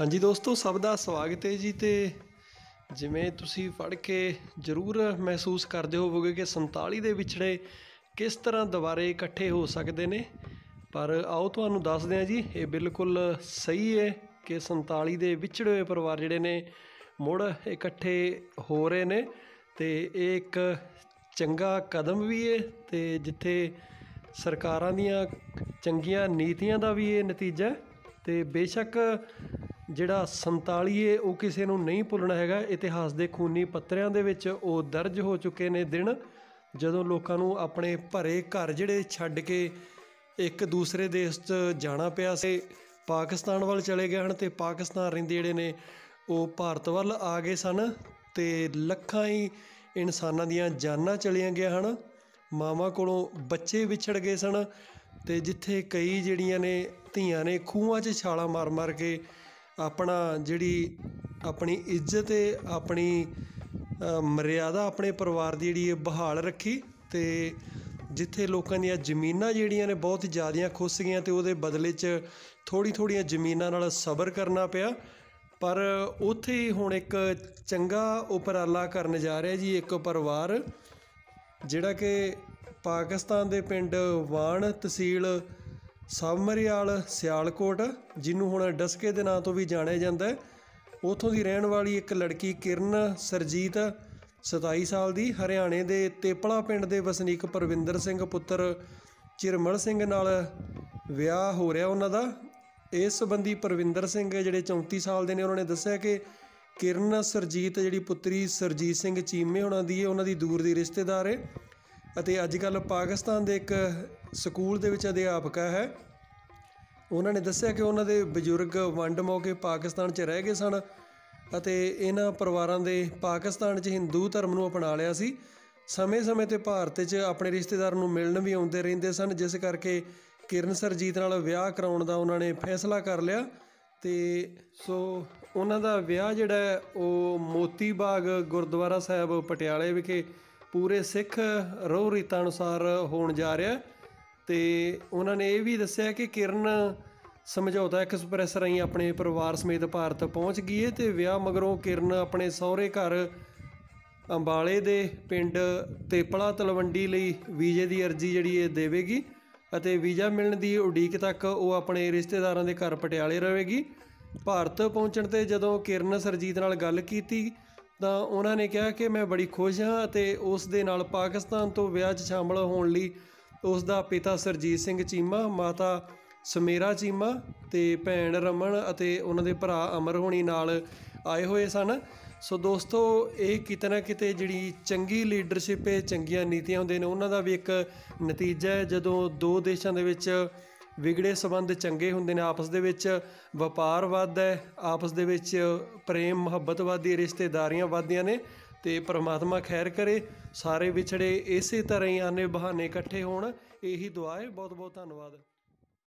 ਹਾਂਜੀ ਦੋਸਤੋ, ਸਭ ਦਾ ਸਵਾਗਤ ਹੈ ਜੀ ਤੇ ਜਿਵੇਂ ਤੁਸੀਂ ਪੜ੍ਹ ਕੇ ਜ਼ਰੂਰ ਮਹਿਸੂਸ ਕਰਦੇ ਹੋਵੋਗੇ ਕਿ 47 ਦੇ ਵਿਛੜੇ ਕਿਸ ਤਰ੍ਹਾਂ ਦੁਬਾਰੇ ਇਕੱਠੇ ਹੋ ਸਕਦੇ ਨੇ। ਪਰ ਆਓ ਤੁਹਾਨੂੰ ਦੱਸਦੇ ਹਾਂ ਜੀ, ਇਹ ਬਿਲਕੁਲ ਸਹੀ ਹੈ ਕਿ 47 ਦੇ ਵਿਛੜੇ ਹੋਏ ਪਰਿਵਾਰ ਜਿਹੜੇ ਨੇ, ਮੁੜ ਇਕੱਠੇ ਹੋ ਰਹੇ ਨੇ ਤੇ ਇਹ ਇੱਕ ਚੰਗਾ ਕਦਮ ਵੀ ਹੈ ਤੇ ਜਿੱਥੇ ਸਰਕਾਰਾਂ ਦੀਆਂ ਚੰਗੀਆਂ ਨੀਤੀਆਂ ਦਾ ਵੀ ਇਹ ਨਤੀਜਾ ਹੈ ਤੇ ਬੇਸ਼ੱਕ ਜਿਹੜਾ 47 ਏ, ਉਹ ਕਿਸੇ ਨੂੰ ਨਹੀਂ ਭੁੱਲਣਾ ਹੈਗਾ। ਇਤਿਹਾਸ ਦੇ ਖੂਨੀ ਪੱਤਰਿਆਂ ਦੇ ਵਿੱਚ ਉਹ ਦਰਜ ਹੋ ਚੁੱਕੇ ਨੇ ਦਿਨ, ਜਦੋਂ ਲੋਕਾਂ ਨੂੰ ਆਪਣੇ ਭਰੇ ਘਰ ਜਿਹੜੇ ਛੱਡ ਕੇ ਇੱਕ ਦੂਸਰੇ ਦੇਸ਼ 'ਚ ਜਾਣਾ ਪਿਆ ਸੀ, ਪਾਕਿਸਤਾਨ ਵੱਲ ਚਲੇ ਗਏ ਹਨ ਤੇ ਪਾਕਿਸਤਾਨ ਰਹਿੰਦੇ ਜਿਹੜੇ ਨੇ ਉਹ ਭਾਰਤ ਵੱਲ ਆ ਗਏ ਸਨ ਤੇ ਲੱਖਾਂ ਹੀ ਇਨਸਾਨਾਂ ਦੀਆਂ ਜਾਨਾਂ ਚਲੀਆਂ ਗਈਆਂ ਹਨ। ਮਾਵਾਂ ਕੋਲੋਂ ਬੱਚੇ ਵਿਛੜ ਗਏ ਸਨ ਤੇ ਜਿੱਥੇ ਕਈ ਜਿਹੜੀਆਂ ਨੇ ਧੀਆਂ ਨੇ, ਖੂਹਾਂ 'ਚ ਛਾਲਾਂ ਮਾਰ ਮਾਰ ਕੇ ਆਪਣਾ ਜਿਹੜੀ ਆਪਣੀ ਇੱਜ਼ਤ ਤੇ ਆਪਣੀ ਮਰਿਆਦਾ ਆਪਣੇ ਪਰਿਵਾਰ ਦੀ ਜਿਹੜੀ ਹੈ ਬਹਾਲ ਰੱਖੀ ਅਤੇ ਜਿੱਥੇ ਲੋਕਾਂ ਦੀਆਂ ਜ਼ਮੀਨਾਂ ਜਿਹੜੀਆਂ ਨੇ ਬਹੁਤ ਜ਼ਿਆਦੀਆਂ ਖੁੱਸ ਗਈਆਂ ਅਤੇ ਉਹਦੇ ਬਦਲੇ 'ਚ ਥੋੜ੍ਹੀ ਥੋੜ੍ਹੀਆਂ ਜ਼ਮੀਨਾਂ ਨਾਲ ਸਬਰ ਕਰਨਾ ਪਿਆ। ਪਰ ਉੱਥੇ ਹੀ ਹੁਣ ਇੱਕ ਚੰਗਾ ਉਪਰਾਲਾ ਕਰਨ ਜਾ ਰਿਹਾ ਜੀ ਇੱਕ ਪਰਿਵਾਰ, ਜਿਹੜਾ ਕਿ ਪਾਕਿਸਤਾਨ ਦੇ ਪਿੰਡ ਵਾਣ ਤਹਿਸੀਲ ਸਾਮਰਿਆਲ ਸਿਆਲਕੋਟ ਜਿਹਨੂੰ ਹੁਣ ਡਸਕੇ ਦੇ ਨਾਂ ਤੋਂ ਵੀ ਜਾਣਿਆ ਜਾਂਦਾ ਹੈ, ਉਥੋਂ ਦੀ ਰਹਿਣ ਵਾਲੀ ਇੱਕ ਲੜਕੀ ਕਿਰਨ ਸਰਜੀਤ 27 ਸਾਲ ਦੀ, ਹਰਿਆਣੇ ਦੇ ਤੇਪਲਾ ਪਿੰਡ ਦੇ ਵਸਨੀਕ ਪਰਵਿੰਦਰ ਸਿੰਘ ਪੁੱਤਰ ਚਿਰਮਲ ਸਿੰਘ ਨਾਲ ਵਿਆਹ ਹੋ ਰਿਹਾ ਉਹਨਾਂ ਦਾ। ਇਸ ਸੰਬੰਧੀ ਪਰਵਿੰਦਰ ਸਿੰਘ ਜਿਹੜੇ 34 ਸਾਲ ਦੇ ਨੇ, ਉਹਨਾਂ ਨੇ ਦੱਸਿਆ ਕਿ ਕਿਰਨ ਸਰਜੀਤ ਜਿਹੜੀ ਪੁੱਤਰੀ ਸਰਜੀਤ ਸਿੰਘ ਚੀਮੇ ਉਹਨਾਂ ਦੀ ਹੈ, ਉਹਨਾਂ ਦੀ ਦੂਰ ਦੀ ਰਿਸ਼ਤੇਦਾਰ ਹੈ। ਅਤੇ ਅੱਜ ਕੱਲ੍ਹ ਪਾਕਿਸਤਾਨ ਦੇ ਇੱਕ ਸਕੂਲ ਦੇ ਵਿੱਚ ਅਧਿਆਪਕਾ ਹੈ। ਉਹਨਾਂ ਨੇ ਦੱਸਿਆ ਕਿ ਉਹਨਾਂ ਦੇ ਬਜ਼ੁਰਗ ਵੰਡ ਮੌਕੇ ਪਾਕਿਸਤਾਨ 'ਚ ਰਹਿ ਗਏ ਸਨ ਅਤੇ ਇਹਨਾਂ ਪਰਿਵਾਰਾਂ ਦੇ ਪਾਕਿਸਤਾਨ 'ਚ ਹਿੰਦੂ ਧਰਮ ਨੂੰ ਅਪਣਾ ਲਿਆ ਸੀ। ਸਮੇਂ-ਸਮੇਂ ਤੇ ਭਾਰਤ 'ਚ ਆਪਣੇ ਰਿਸ਼ਤੇਦਾਰ ਨੂੰ ਮਿਲਣ ਵੀ ਆਉਂਦੇ ਰਹਿੰਦੇ ਸਨ, ਜਿਸ ਕਰਕੇ ਕਿਰਨ ਸਰਜੀਤ ਨਾਲ ਵਿਆਹ ਕਰਾਉਣ ਦਾ ਉਹਨਾਂ ਨੇ ਫੈਸਲਾ ਕਰ ਲਿਆ। ਤੇ ਸੋ ਉਹਨਾਂ ਦਾ ਵਿਆਹ ਜਿਹੜਾ ਉਹ ਮੋਤੀ ਬਾਗ ਗੁਰਦੁਆਰਾ ਸਾਹਿਬ ਪਟਿਆਲੇ ਵਿਖੇ ਪੂਰੇ ਸਿੱਖ ਰੋਹ ਰੀਤਾਂ ਅਨੁਸਾਰ ਹੋਣ ਜਾ ਰਿਹਾ ਹੈ ਤੇ ਉਹਨਾਂ ਨੇ ਇਹ ਵੀ ਦੱਸਿਆ ਕਿ ਕਿਰਨ ਸਮਝੌਤਾ ਐਕਸਪ੍ਰੈਸ ਰਾਹੀਂ ਆਪਣੇ ਪਰਿਵਾਰ ਸਮੇਤ ਭਾਰਤ ਪਹੁੰਚ ਗਈ ਹੈ ਤੇ ਵਿਆਹ ਮਗਰੋਂ ਕਿਰਨ ਆਪਣੇ ਸਹੁਰੇ ਘਰ ਅੰਬਾਲੇ ਦੇ ਪਿੰਡ ਤੇਪਲਾ ਤਲਵੰਡੀ ਲਈ ਵੀਜ਼ੇ ਦੀ ਅਰਜ਼ੀ ਜਿਹੜੀ ਇਹ ਦੇਵੇਗੀ ਅਤੇ ਵੀਜ਼ਾ ਮਿਲਣ ਦੀ ਉਡੀਕ ਤੱਕ ਉਹ ਆਪਣੇ ਰਿਸ਼ਤੇਦਾਰਾਂ ਦੇ ਘਰ ਪਟਿਆਲੇ ਰਹੇਗੀ। ਭਾਰਤ ਪਹੁੰਚਣ ਤੇ ਜਦੋਂ ਕਿਰਨ ਸਰਜੀਤ ਨਾਲ ਗੱਲ ਕੀਤੀ ਤਾਂ ਉਹਨਾਂ ਨੇ ਕਿਹਾ ਕਿ ਮੈਂ ਬੜੀ ਖੁਸ਼ ਹਾਂ ਅਤੇ ਉਸ ਦੇ ਨਾਲ ਪਾਕਿਸਤਾਨ ਤੋਂ ਵਿਆਹ 'ਚ ਸ਼ਾਮਲ ਹੋਣ ਲਈ ਉਸ ਦਾ ਪਿਤਾ ਸਰਜੀਤ ਸਿੰਘ ਚੀਮਾ, ਮਾਤਾ ਸਮੇਰਾ ਚੀਮਾ ਤੇ ਭੈਣ ਰਮਨ ਅਤੇ ਉਹਨਾਂ ਦੇ ਭਰਾ ਅਮਰ ਹੋਣੀ ਨਾਲ ਆਏ ਹੋਏ ਸਨ। ਸੋ ਦੋਸਤੋ, ਇਹ ਕਿਤੇ ਨਾ ਕਿਤੇ ਜਿਹੜੀ ਚੰਗੀ ਲੀਡਰਸ਼ਿਪ ਹੈ, ਚੰਗੀਆਂ ਨੀਤੀਆਂ ਹੁੰਦੇ ਨੇ, ਉਹਨਾਂ ਦਾ ਵੀ ਇੱਕ ਨਤੀਜਾ ਹੈ। ਜਦੋਂ ਦੋ ਦੇਸ਼ਾਂ ਦੇ ਵਿੱਚ ਵਿਗੜੇ ਸੰਬੰਧ ਚੰਗੇ ਹੁੰਦੇ ਨੇ, ਆਪਸ ਦੇ ਵਿੱਚ ਵਪਾਰ ਵੱਧਦਾ ਹੈ, ਆਪਸ ਦੇ ਵਿੱਚ ਪ੍ਰੇਮ ਮੁਹੱਬਤ ਵੱਧਦੀ ਰਿਸ਼ਤੇਦਾਰੀਆਂ ਵੱਧਦੀਆਂ ਨੇ ਤੇ ਪ੍ਰਮਾਤਮਾ ਖੈਰ ਕਰੇ, ਸਾਰੇ ਵਿਛੜੇ ਇਸੇ ਤਰ੍ਹਾਂ ਹੀ ਆਨੇ ਬਹਾਨੇ ਇਕੱਠੇ ਹੋਣ, ਇਹੀ ਦੁਆ ਹੈ ਬਹੁਤ ਬਹੁਤ ਧੰਨਵਾਦ।